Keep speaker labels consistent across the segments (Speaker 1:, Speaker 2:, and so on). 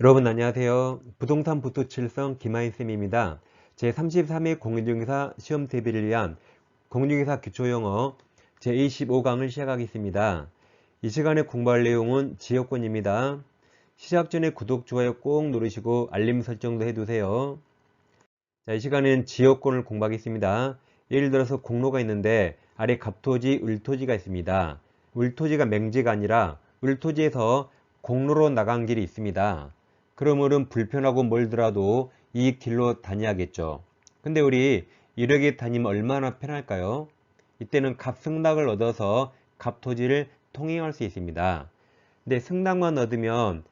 Speaker 1: 여러분 안녕하세요. 부동산 부투칠성 김하인쌤입니다. 제33회 공인중개사 시험 대비를 위한 공인중개사 기초영어 제25강을 시작하겠습니다. 이 시간에 공부할 내용은 지역권입니다. 시작 전에 구독, 좋아요 꼭 누르시고 알림 설정도 해두세요. 자, 이 시간에는 지역권을 공부하겠습니다. 예를 들어서 공로가 있는데 아래 갑토지, 을토지가 있습니다. 을토지가 맹지가 아니라 을토지에서 공로로 나간 길이 있습니다. 그러면은 불편하고 멀더라도 이 길로 다녀야겠죠. 근데 우리 이렇게 다니면 얼마나 편할까요? 이때는 갑 승낙을 얻어서 갑토지를 통행할 수 있습니다. 근데 승낙만 얻으면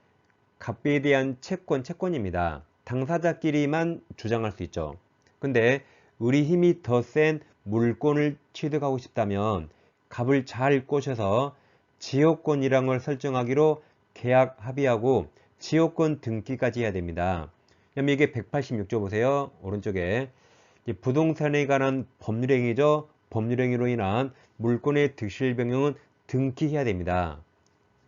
Speaker 1: 갑에 대한 채권, 채권입니다. 당사자끼리만 주장할 수 있죠. 근데 우리 힘이 더 센 물권을 취득하고 싶다면 갑을 잘 꼬셔서 지역권이란 걸 설정하기로 계약 합의하고 지역권 등기까지 해야 됩니다. 그럼 이게 186조 보세요. 오른쪽에 부동산에 관한 법률행위죠. 법률행위로 인한 물권의 득실 변경은 등기해야 됩니다.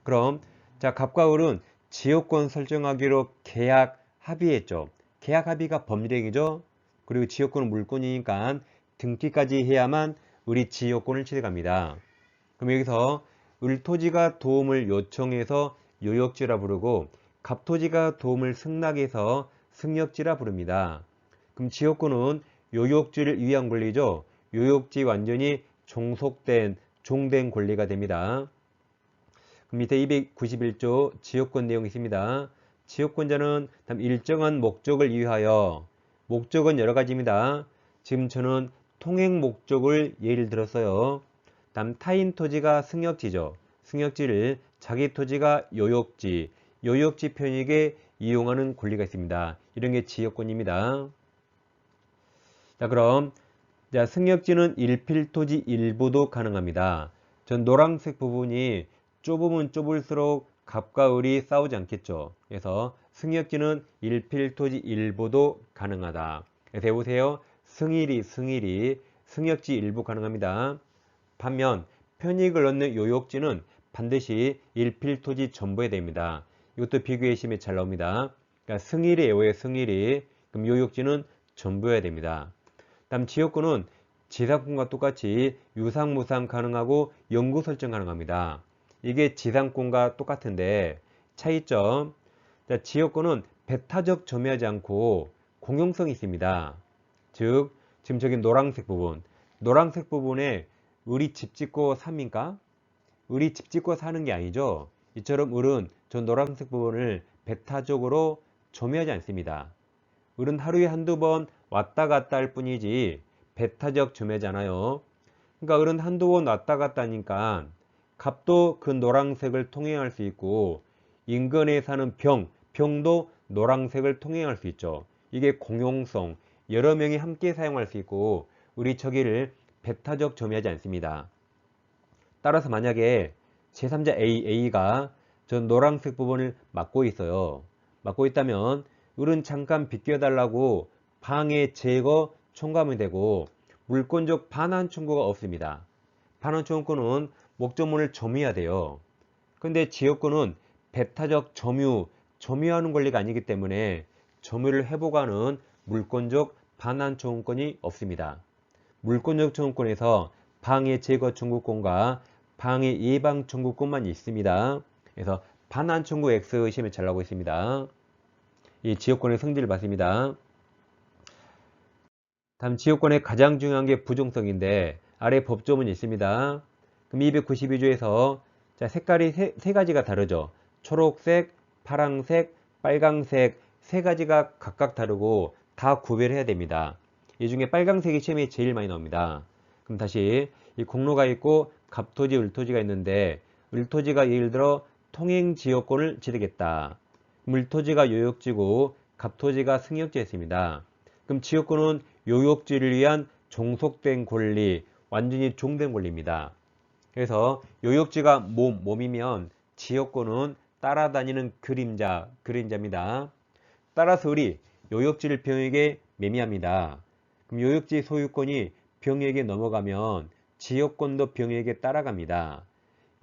Speaker 1: 그럼 자 갑과 을은 지역권 설정하기로 계약 합의했죠. 계약 합의가 법률행위죠. 그리고 지역권은 물권이니까 등기까지 해야만 우리 지역권을 취득합니다. 그럼 여기서 을토지가 도움을 요청해서 요역지라 부르고 갑토지가 도움을 승낙해서 승역지라 부릅니다. 그럼 지역권은 요역지를 위한 권리죠. 요역지 완전히 종속된 종된 권리가 됩니다. 그럼 밑에 291조 지역권 내용이 있습니다. 지역권자는 일정한 목적을 위하여 목적은 여러 가지입니다. 지금 저는 통행 목적을 예를 들었어요. 다음 타인 토지가 승역지죠. 승역지를 자기 토지가 요역지, 요역지 편익에 이용하는 권리가 있습니다. 이런 게 지역권입니다. 자 그럼 자, 승역지는 일필토지 일부도 가능합니다. 전 노란색 부분이 좁으면 좁을수록 갑과 을이 싸우지 않겠죠. 그래서 승역지는 일필토지 일부도 가능하다. 그래서 해보세요. 승일이 승일이 승역지 일부 가능합니다. 반면 편익을 얻는 요역지는 반드시 일필토지 전부에 됩니다. 이것도 비교의 심에 잘 나옵니다. 그러니까 승일이 에오의 승일이 그럼 요역지는 전부여야 됩니다. 다음 지역구는 지상권과 똑같이 유상 무상 가능하고 영구 설정 가능합니다. 이게 지상권과 똑같은데 차이점 자, 지역권은 배타적 점유하지 않고 공용성이 있습니다. 즉 지금 저기 노란색 부분 노란색 부분에 우리 집 짓고 삽니까? 우리 집 짓고 사는 게 아니죠. 이처럼 을은 저 노란색 부분을 배타적으로 점유하지 않습니다. 을은 하루에 한두 번 왔다 갔다 할 뿐이지 배타적 점유하잖아요. 그러니까 을은 한두 번 왔다 갔다 하니까 갑도 그 노란색을 통행할 수 있고 인근에 사는 병, 병도 노란색을 통행할 수 있죠. 이게 공용성, 여러 명이 함께 사용할 수 있고 우리 저기를 배타적 점유하지 않습니다. 따라서 만약에 제3자 A, A가 저 노란색 부분을 막고 있어요. 막고 있다면 을은 잠깐 비껴달라고 방해 제거 청구하면 되고 물권적 반환 청구가 없습니다. 반환 청구권은 목적물을 점유해야 돼요. 근데 지역권은 배타적 점유, 점유하는 권리가 아니기 때문에 점유를 해보가는 물권적 반환 청구권이 없습니다. 물권적 청구권에서 방해 제거 청구권과 방해 예방 청구권만 있습니다. 그래서 반환 청구 X 시험에 잘 나오고 있습니다. 이 지역권의 성질을 봤습니다. 다음 지역권의 가장 중요한 게 부종성인데 아래 법조문이 있습니다. 그럼 292조에서 자, 색깔이 세, 세 가지가 다르죠. 초록색, 파랑색, 빨강색 세 가지가 각각 다르고 다 구별해야 됩니다. 이 중에 빨강색이 시험에 제일 많이 나옵니다. 그럼 다시 이 공로가 있고 갑토지, 을토지가 있는데 을토지가 예를 들어 통행 지역권을 지르겠다. 물토지가 요역지고 갑토지가 승역지였습니다. 그럼 지역권은 요역지를 위한 종속된 권리, 완전히 종된 권리입니다. 그래서 요역지가 몸, 몸이면 지역권은 따라다니는 그림자, 그림자입니다. 따라서 우리 요역지를 병에게 매매합니다. 그럼 요역지 소유권이 병에게 넘어가면 지역권도 병에게 따라갑니다.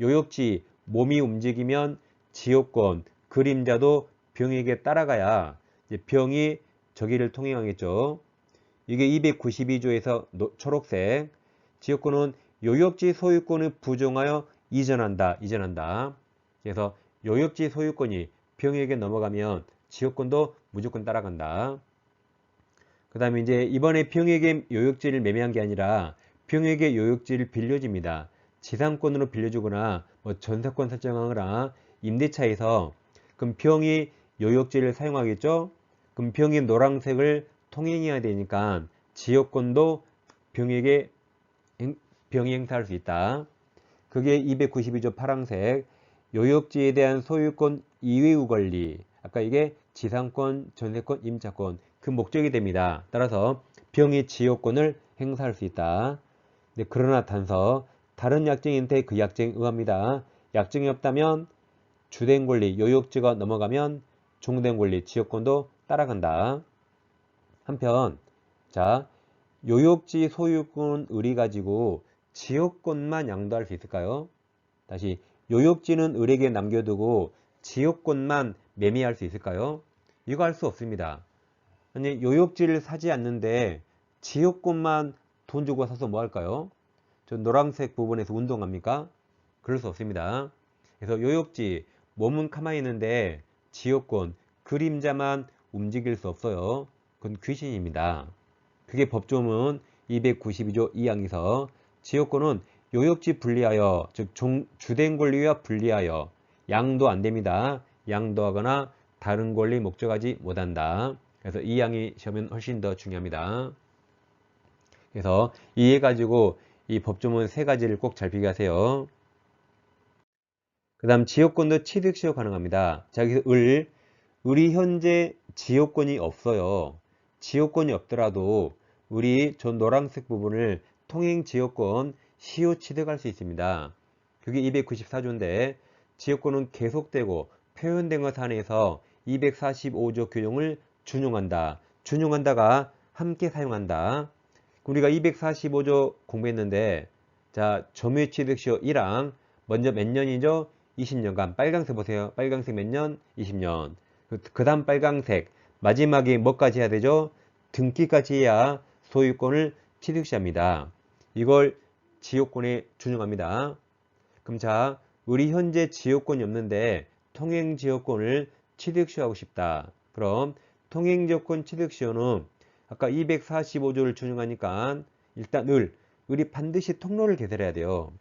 Speaker 1: 요역지 몸이 움직이면 지역권 그림자도 병에게 따라가야 병이 저기를 통행하겠죠. 이게 292조에서 초록색 지역권은 요역지 소유권을 부정하여 이전한다. 이전한다. 그래서 요역지 소유권이 병에게 넘어가면 지역권도 무조건 따라간다. 그 다음에 이제 이번에 병에게 요역지를 매매한 게 아니라 병에게 요역지를 빌려줍니다. 지상권으로 빌려주거나 뭐 전세권 설정하거나 임대차에서 병이 요역지를 사용하겠죠? 병이 노란색을 통행해야 되니까 지역권도 병에게 병이 행사할 수 있다. 그게 292조 파랑색 요역지에 대한 소유권 이외의 권리 아까 이게 지상권, 전세권, 임차권 그 목적이 됩니다. 따라서 병이 지역권을 행사할 수 있다. 네, 그러나 단서 다른 약정인데 그 약정에 의합니다. 약정이 없다면 주된 권리 요역지가 넘어가면 종된 권리 지역권도 따라간다. 한편 자 요역지 소유권 의리 가지고 지역권만 양도할 수 있을까요? 다시 요역지는 을에게 남겨두고 지역권만 매매할 수 있을까요? 이거 할 수 없습니다. 아니 요역지를 사지 않는데 지역권만 돈 주고 사서 뭐 할까요? 저 노란색 부분에서 운동합니까? 그럴 수 없습니다. 그래서 요역지 몸은 가만히 있는데 지역권 그림자만 움직일 수 없어요. 그건 귀신입니다. 그게 법조문 292조 2항에서 지역권은 요역지 분리하여 즉 주된 권리와 분리하여 양도 안 됩니다. 양도하거나 다른 권리 목적하지 못한다. 그래서 이 항이 시험은 훨씬 더 중요합니다. 그래서 이해 가지고 이 법조문 세 가지를 꼭 잘 비교하세요. 그 다음 지역권도 취득 시효 가능합니다. 자 여기서 을, 을이 현재 지역권이 없어요. 지역권이 없더라도 우리 전 노란색 부분을 통행 지역권 시효 취득할 수 있습니다. 그게 294조인데 지역권은 계속되고 표현된 것 안에서 245조 규정을 준용한다. 준용한다가 함께 사용한다. 우리가 245조 공부했는데 자 점유 취득 시효 1항 먼저 몇 년이죠? 20년간 빨강색 보세요. 빨강색 몇 년? 20년. 그 다음 빨강색 마지막에 뭐까지 해야 되죠? 등기까지 해야 소유권을 취득시합니다. 이걸 지역권에 준용합니다. 그럼 자 우리 현재 지역권이 없는데 통행지역권을 취득시하고 싶다. 그럼 통행지역권 취득시효는 아까 245조를 준용하니까 일단 을, 을이 반드시 통로를 개설해야 돼요.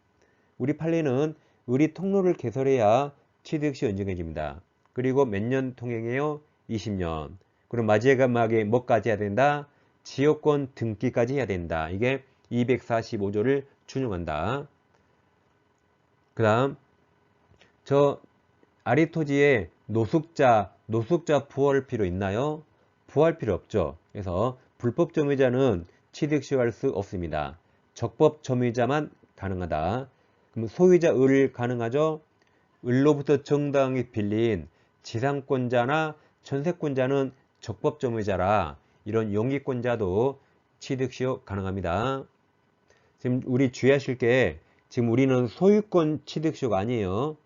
Speaker 1: 우리 판례는 을이 통로를 개설해야 취득시 인정해집니다. 그리고 몇 년 통행해요? 20년. 그럼 마지막에 뭐까지 해야 된다? 지역권 등기까지 해야 된다. 이게 245조를 준용한다. 그 다음 저 아리 토지에 노숙자, 노숙자 부할 필요 있나요? 부할 필요 없죠. 그래서 불법 점유자는 취득 시효할 수 없습니다. 적법 점유자만 가능하다. 그럼 소유자 을 가능하죠? 을로부터 정당히 빌린 지상권자나 전세권자는 적법 점유자라 이런 용기권자도 취득 시효 가능합니다. 지금 우리 주의하실 게 지금 우리는 소유권 취득 시효가 아니에요.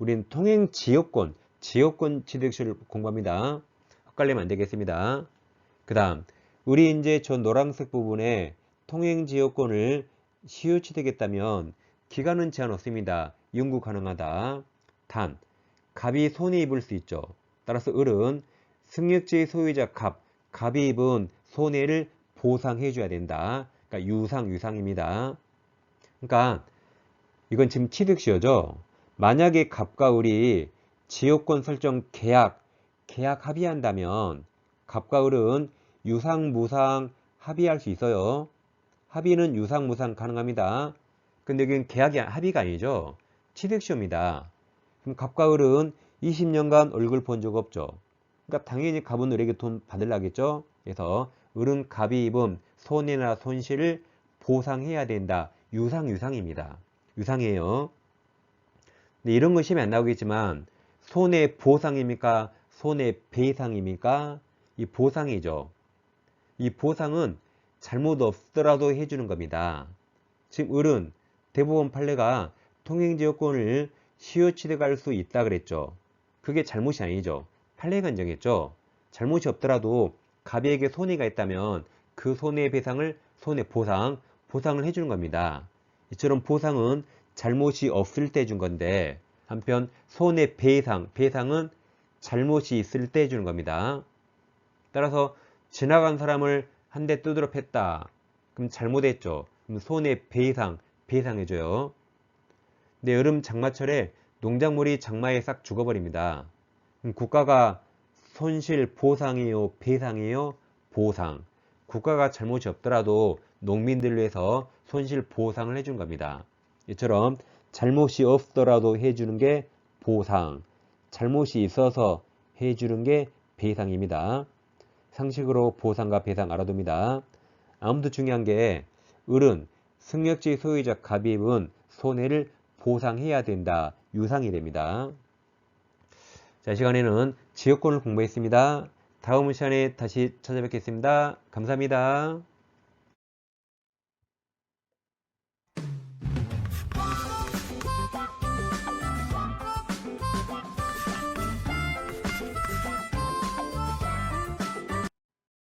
Speaker 1: 우리는 통행 지역권, 지역권 취득 시효를 공부합니다. 헷갈리면 안 되겠습니다. 그 다음 우리 이제 저 노란색 부분에 통행 지역권을 시효 취득했다면 기간은 제한 없습니다. 연구 가능하다. 단 갑이 손해 입을 수 있죠. 따라서 을은 승역지 소유자 갑, 갑이 입은 손해를 보상해 줘야 된다. 그러니까 유상, 유상입니다. 그러니까 이건 지금 취득시효죠. 만약에 갑과 을이 지역권 설정 계약, 계약 합의한다면 갑과 을은 유상, 무상 합의할 수 있어요. 합의는 유상, 무상 가능합니다. 근데 여기는 계약이 합의가 아니죠. 취득시효입니다. 그럼 갑과 을은 20년간 얼굴 본 적 없죠. 그러니까 당연히 갑은 을에게 돈 받으려겠죠. 그래서 을은 갑이 입은 손해나 손실을 보상해야 된다. 유상, 유상입니다. 유상이에요. 근데 이런 거 시험에 안 나오겠지만 손해 보상입니까? 손해 배상입니까? 이 보상이죠. 이 보상은 잘못 없더라도 해주는 겁니다. 지금 을은 대법원 판례가 통행지역권을 시효 취득할 수 있다 그랬죠. 그게 잘못이 아니죠. 판례가 인정했죠. 잘못이 없더라도 갑에게 손해가 있다면 그 손해배상을 손해보상, 보상을 해주는 겁니다. 이처럼 보상은 잘못이 없을 때 준 건데 한편 손해배상, 배상은 잘못이 있을 때 주는 겁니다. 따라서 지나간 사람을 한 대 두드려 팼다. 그럼 잘못했죠. 그럼 손해 배상, 배상해줘요. 근데 여름 장마철에 농작물이 장마에 싹 죽어버립니다. 국가가 손실 보상이에요? 배상이에요? 보상. 국가가 잘못이 없더라도 농민들을 위해서 손실 보상을 해준 겁니다. 이처럼 잘못이 없더라도 해주는 게 보상, 잘못이 있어서 해주는 게 배상입니다. 상식으로 보상과 배상 알아둡니다. 아무도 중요한 게 을은 승역지 소유자 갑입은 손해를 보상해야 된다. 유상이 됩니다. 자, 시간에는 지역권을 공부했습니다. 다음 시간에 다시 찾아뵙겠습니다. 감사합니다.